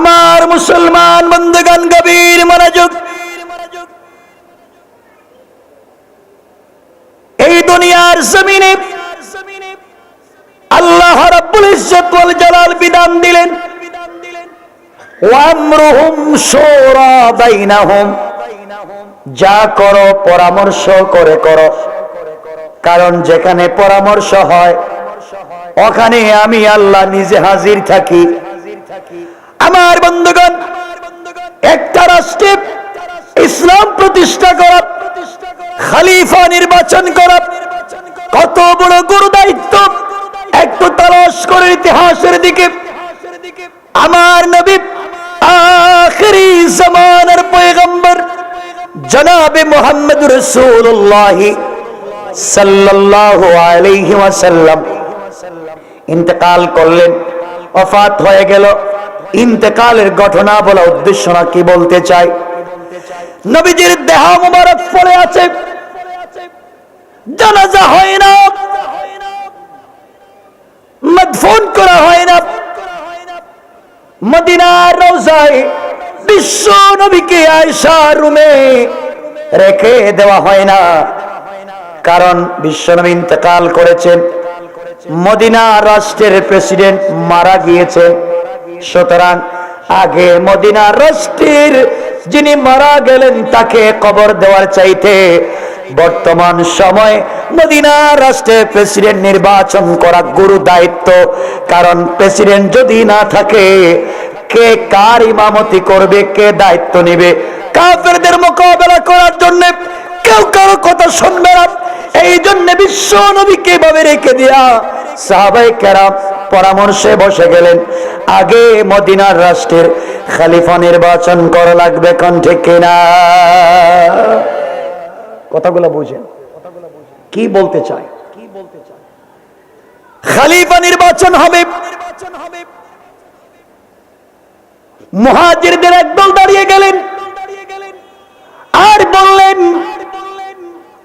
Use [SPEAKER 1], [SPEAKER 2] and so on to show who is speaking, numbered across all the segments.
[SPEAKER 1] আমার মুসলমান বন্ধুগণ, গভীর মনোযোগ। এই দুনিয়ার জমিনে আল্লাহ রাব্বুল ইজ্জত ওয়াল জালাল বিধান দিলেন ওয়ামরুহুম বাইনাহুম। যা করো, পরামর্শ করে করো। কারণ যেখানে পরামর্শ হয়, ওখানে আমি আল্লাহ নিজে হাজির থাকি। আমার বন্ধুগণ, একটা রাষ্ট্রে ইসলাম প্রতিষ্ঠা করা, খালিফা নির্বাচন করা, কত বড় গুরু দায়িত্ব একটু তালাশ করে ইতিহাসের দিকে। আমার নবী আখরি জামানার পয়গম্বর, জনাবে মোহাম্মদ রসুল্লাহ সাল্লাল্লাহু আলাইহি ইন্তেকাল করলেন অফাত হয়ে গেল। ইন্তেকালের ঘটনা বলা উদ্দেশ্য না, কি বলতে চাই? নবীজির দেহ মুবারক পড়ে আছে। জানাজা হয় না। মদফুন করা হয় না। মদিনার রোজায় বিশ্ব নবীকে আয়সা রুমে রেখে দেওয়া হয় না। কারণ বিশ্বনবী ইন্তেকাল করেছেন। মদিনা রাষ্ট্রের প্রেসিডেন্ট মারা গিয়েছেন। সুতরাং আগে মদিনা রাষ্ট্রের যিনি মারা গেলেন, তাকে কবর দেওয়ার চাইতে বর্তমান সময় মদিনা রাষ্ট্রের প্রেসিডেন্ট নির্বাচন করা গুরু দায়িত্ব। কারণ প্রেসিডেন্ট যদি না থাকে, কে কার ইমামতি করবে, কে দায়িত্ব নেবে? কাফেরদের মোকাবেলা করার জন্য কেউ কারও কথা শুনবে না। এই জন্য বিশ্ব নবীকে ভাবে রেখে দিয়া সাহাবাই কেরাম পরামর্শে বসে গেলেন। আগে মদিনার রাষ্ট্রের খালিফা নির্বাচন করা লাগবে কোন ঠিক কিনা কথাগুলো বুঝেন। কি বলতে চায়? কি বলতে চায় খালিফা নির্বাচন হবে। মুহাজিরদের একদল দাঁড়িয়ে গেলেন। আর বললেন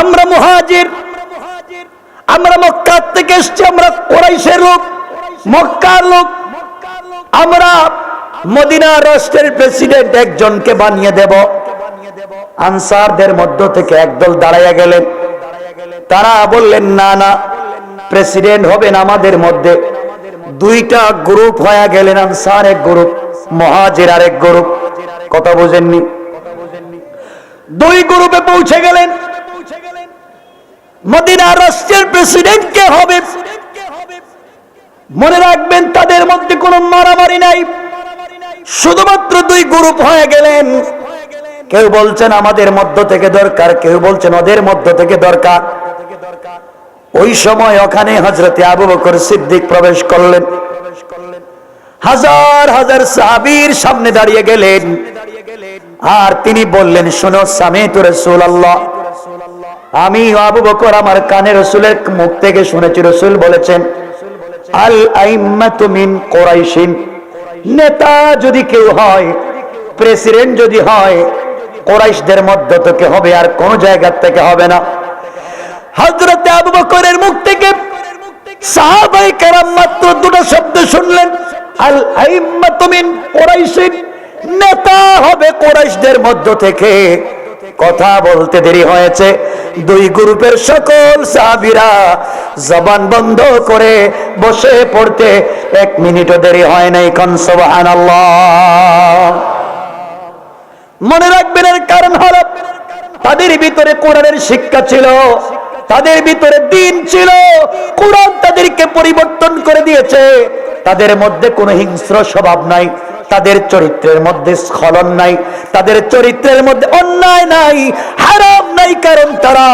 [SPEAKER 1] আমরা মুহাজির। আমরা মক্কার থেকে এসছি, আমরা কোরাইশের লোক, মক্কার লোক। আমরা মদিনা রাষ্ট্রের প্রেসিডেন্ট একজনকে বানিয়ে দেব। আনসারদের মধ্য থেকে একদল দাঁড়াইয়া গেলেন। তারা বললেন, না না প্রেসিডেন্ট হবেন আমাদের মধ্যে। দুইটা গ্রুপ হয়ে গেলেন, আনসার এক গ্রুপ মহাজের আরেক গ্রুপ কথা বোঝেননি? দুই গ্রুপে পৌঁছে গেলেন। মদিনা রাষ্ট্রের প্রেসিডেন্ট কে হবে মনে রাখবেন তাদের মধ্যে কোনো মারামারি নাই। শুধুমাত্র দুই গ্রুপ হয়ে গেলেন। কেউ বলছেন আমাদের মধ্য থেকে দরকার, কেউ বলছেন ওদের মধ্য থেকে দরকার। ওই সময় ওখানে হজরতে আবু বকর সিদ্দিক প্রবেশ করলেন। হাজার হাজার সাহাবীর সামনে দাঁড়িয়ে গেলেন। আর তিনি বললেন, শোনো সামে তো রসুল আল্লাহ আমি আবু বকর আমার কানে রসুলের মুখ থেকে শুনেছি, রসুল বলেছেন আল আইম্মতুমিন কোরাইশিন। নেতা যদি কেউ হয়, প্রেসিডেন্ট যদি হয়, কোরাইশদের মধ্য থেকে হবে আর কোন জায়গার থেকে হবে না। হযরতে আবু বকরের মুখ থেকে সাহাবায়ে কেরাম মাত্র দুটো শব্দ শুনলেন। আল আইম্মাতু মিন কোরাইশিন। নেতা হবে কোরাইশদের মধ্য থেকে। কথা বলতে দেরি হয়েছে। দুই গ্রুপের সকল সাহাবীরা জবান বন্ধ করে বসে পড়তে এক মিনিটও দেরি হয় নাই, কন সুবহানাল্লাহ। মনে রাখবেন এর কারণ হলো তাদের ভিতরে কোরআনের শিক্ষা ছিল, তাদের ভিতরে দিন ছিল, কোরআন তাদেরকে পরিবর্তন করে দিয়েছে। তাদের মধ্যে কোনো হিংস্র স্বভাব নাই, তাদের চরিত্রের মধ্যে স্খলন নাই, তাদের চরিত্রের মধ্যে অন্যায় নাই, হারাম নাই কারণ তারা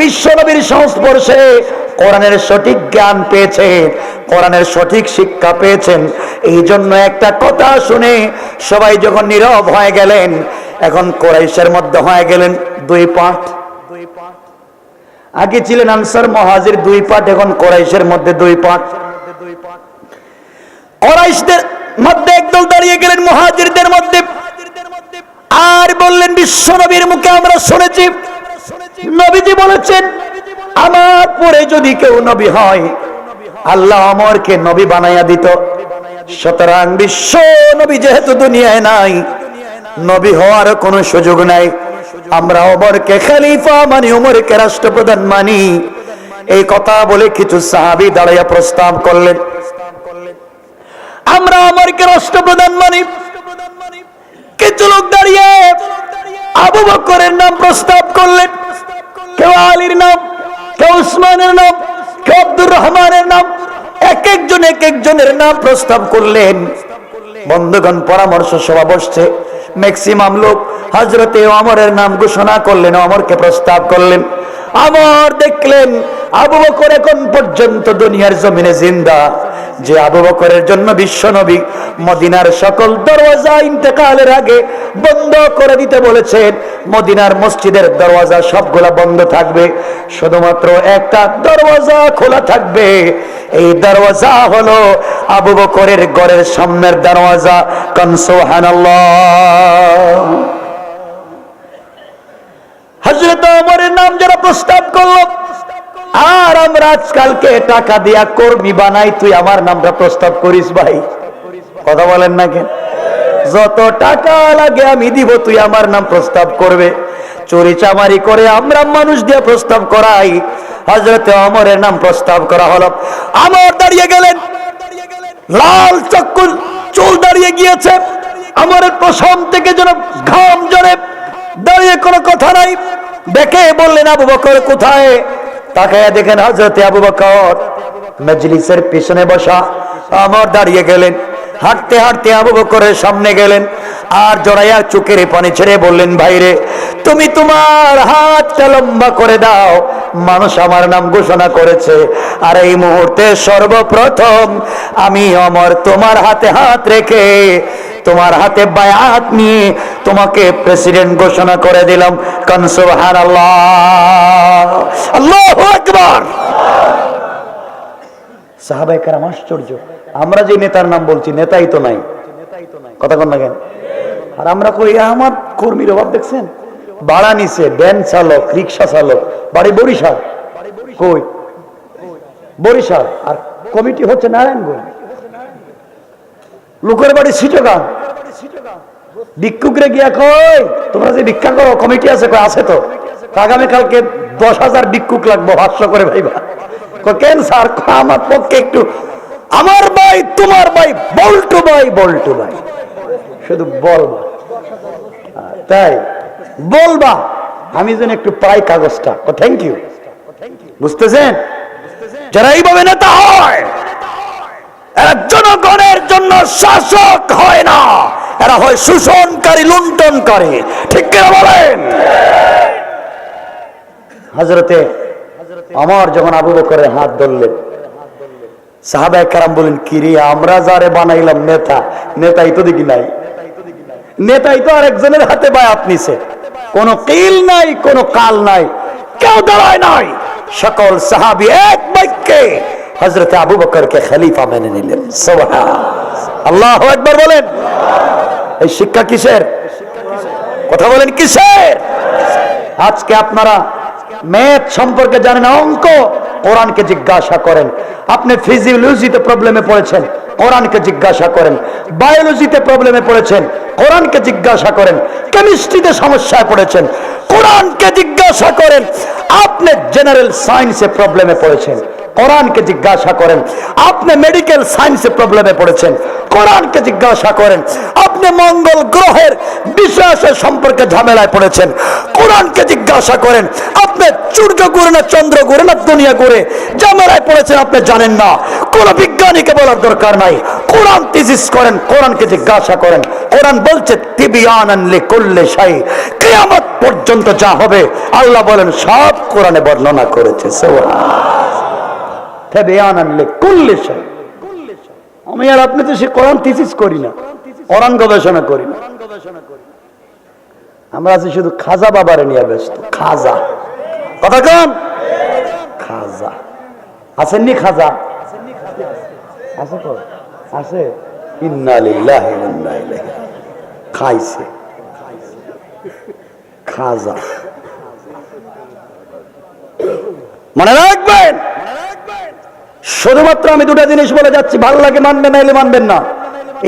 [SPEAKER 1] বিশ্বনবীর সংস্পর্শে কোরআনের সঠিক জ্ঞান পেয়েছেন, কোরআনের সঠিক শিক্ষা পেয়েছেন। এই জন্য একটা কথা শুনে সবাই যখন নীরব হয়ে গেলেন, এখন কোরাইশের মধ্যে হয়ে গেলেন দুই পাঠ। দুই পাঠ আগে ছিলেন আনসার মহাজির দুই পাঠ, এখন কোরাইশের মধ্যে দুই পাঠ। দুই পাঠ কোরাইশদের মধ্যে একদল দাঁড়িয়ে গেলেন, মহাজিরদের মধ্যে। আর বললেন বিশ্বনবীর মুখে আমরা শুনেছি নবীজি বলেছেন, আমার পরে যদি কেউ নবী হয়, আল্লাহ অমরকে নবী বানাইয়া দিত। সুতরাং বিশ্ব নবী যেহেতু দুনিয়ায় নাই, নবী হওয়ার কোনো সুযোগ নাই। আমরা ওমরকে খলিফা মানি ওমরকে রাষ্ট্রপ্রধান মানি। এই কথা বলে কিছু সাহাবি দাঁড়াইয়া প্রস্তাব করলেন। আমরা ওমরকে রাষ্ট্রপ্রধান মানি। কিছু লোক দাঁড়িয়ে আবু বকরের নাম প্রস্তাব করলেন। কেউ আলীর নাম, কেউ উসমানের নাম, কেউ আব্দুর রহমানের নাম, এক একজন, এক একজনের নাম প্রস্তাব করলেন। বন্ধুগণ, পরামর্শ সভা বসছে। ম্যাক্সিমাম লোক হজরতে অমরের নাম ঘোষণা করলেন অমরকে প্রস্তাব করলেন। আমর দেখলেন আবু বকর এখন পর্যন্ত দুনিয়ার জমিনে জিন্দা। যে আবু বকরের জন্য বিশ্ব নবী, মদিনার সকল দরওয়াজা ইন্তেকালের আগে বন্ধ করে দিতে বলেছেন। মদিনার মসজিদের দরওয়াজা সবগুলা বন্ধ থাকবে, শুধুমাত্র একটা দরওয়াজা খোলা থাকবে। এই দরওয়াজা হলো আবু বকরের গড়ের সামনের দরওয়াজা কনসোহানাল্লাহ হজরত ওমরের নাম যারা প্রস্তাব করল আর আমরা আজকালকে টাকা দিয়া কর্মী বানাই, তুই আমার নামটা প্রস্তাব করিস ভাই। কথা বলেন না কেন? যত টাকা লাগে আমি দিব, তুই আমার নাম প্রস্তাব করবে। চুরি চামারি করে আমরা মানুষ দিয়ে প্রস্তাব করাই। হজরতে অমরের নাম প্রস্তাব করা হলো। আমর দাঁড়িয়ে গেলেন। লাল চক্কুল চুল দাঁড়িয়ে গিয়েছে। আমরের প্রশম থেকে যেন ঘাম জড়ে দাঁড়িয়ে কোনো কথা নাই। দেখে বললেন, আবু বকর কোথায়? তাকায় দেখেন হজরতে আবু বকর মজলিসের পিছনে বসা আমার দাঁড়িয়ে গেলেন। হাঁটতে হাঁটতে আবু বকরের সামনে গেলেন আর জড়াইয়া চোখের পানি ছেড়ে বললেন, ভাইরে, তুমি তোমার হাতটা লম্বা করে দাও। মানুষ আমার নাম ঘোষণা করেছে। আর এই মুহূর্তে সর্বপ্রথম আমি অমর তোমার হাতে হাত রেখে তোমার হাতে বায়াত নিয়ে তোমাকে প্রেসিডেন্ট ঘোষণা করে দিলাম। কনসুবহান আল্লাহ আল্লাহ সাহাবাই আশ্চর্য। আমরা যে নেতার নাম বলছি, নেতাই তো নাই। কথা কন না কেন? আর আমরা কই, আমার কর্মীর অভাব দেখছেন? নিছে চালক, রিক্সা চালক, বাড়ি বরিশাল। কই? বরিশাল। আর কমিটি হচ্ছে নারায়ণগঞ্জ। লোকের বাড়ি সিটগাং। ভিক্ষুকরে গিয়া কই তোমরা যে ভিক্ষা করো, কমিটি আছে কই আছে তো? আগামীকালকে দশ হাজার ভিক্ষুক লাগবো ভাষ্য করে ভাইবা। কেন স্যার? আমার পক্ষে একটু, আমার ভাই, তোমার ভাই, বল্টু ভাই বল্টু ভাই। শুধু বলবা। তাই, বলবা, আমি যেন একটু পাই কাগজটা। থ্যাংক ইউ বুঝতেছেন? যারা এইভাবে নেতা হয় জনগণের জন্য শাসক হয় না। এরা হয় শোষণকারী, লুণ্ঠনকারী। ঠিক কিনা বলেন? হজরতে আমার যখন আবু বকরের হাত ধরলেন, সাহাবায়ে কারাম বলেন কিরে আমরা যারে বানাইলাম নেতা, নেতাই তো দেখি নাই। নেতাই তো আরেকজনের হাতে বায়াত নিছে। কোনো কিল নাই, কোনো কাল নাই, কেউ দাঁড়ায় নাই। সকল সাহাবি এক বাক্যে হজরত আবু বকরকে খলিফা মেনে নিলেন। সুবহান আল্লাহ একবার বলেন। এই শিক্ষা কিসের? কথা বলেন কিসের? আজকে আপনারা ম্যাথ সম্পর্কে জানেন অঙ্ক। কোরআনকে জিজ্ঞাসা করেন। আপনি ফিজিওলজিতে প্রবলেমে পড়েছেন, কোরআনকে জিজ্ঞাসা করেন। বায়োলজিতে প্রবলেমে পড়েছেন, কোরআনকে জিজ্ঞাসা করেন। কেমিস্ট্রিতে সমস্যায় পড়েছেন, কোরআনকে জিজ্ঞাসা করেন। আপনি জেনারেল সায়েন্সে প্রবলেমে পড়েছেন। কোরআনকে জিজ্ঞাসা করেন, আপনি মেডিকেল সায়েন্সে প্রবলেমে পড়েছেন? কোরআনকে জিজ্ঞাসা করেন, আপনি মঙ্গল গ্রহের বিশ্বাসের সম্পর্কে ঝামেলায় পড়েছেন? কোরআনকে জিজ্ঞাসা করেন, আপনি সূর্য ঘুরে না চন্দ্র ঘুরে না দুনিয়া ঘুরে ঝামেলায় পড়েছেন আপনি জানেন না। কোন বিজ্ঞানীকে বলার দরকার নাই। কোরআন তিজিস করেন, কোরআনকে জিজ্ঞাসা করেন, কোরআন বলছে তিবিয়ান আনলে করলে সাই কিয়ামত পর্যন্ত যা হবে, আল্লাহ বলেন, সব কোরআনে বর্ণনা করেছে। সুবহান তেবিয়ান আনলে করলে সাই আমি আর আপনি তো সে কোরআন থিসিস করি না, কোরআন গবেষণা করি না। আমরা আছি শুধু খাজা বাবারে নিয়ে ব্যস্ত। খাজা। কথা কন? খাজা। আসেননি খাজা? আছে তো? আছে। খাইছে। খাজা। মনে রাখবেন? শুধুমাত্র আমি দুটা জিনিস বলে যাচ্ছি, ভালো লাগে মানবেন না, এলে মানবেন না।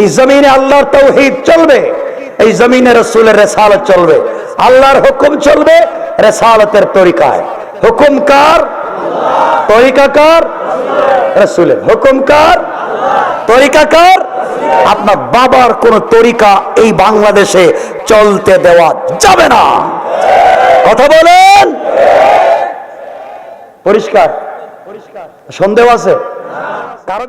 [SPEAKER 1] এই জমিনে আল্লাহর তৌহিদ চলবে, এই জমিনে রসুলের রেসালত চলবে। আল্লাহর হুকুম চলবে রেসালতের তরিকায়। হুকুম কার? তরিকা কার? রসুলের। হুকুম কার? তরিকা কার? আপনার বাবার কোন তরিকা এই বাংলাদেশে চলতে দেওয়া যাবে না। কথা বলেন? পরিষ্কার। সন্দেহ আছে?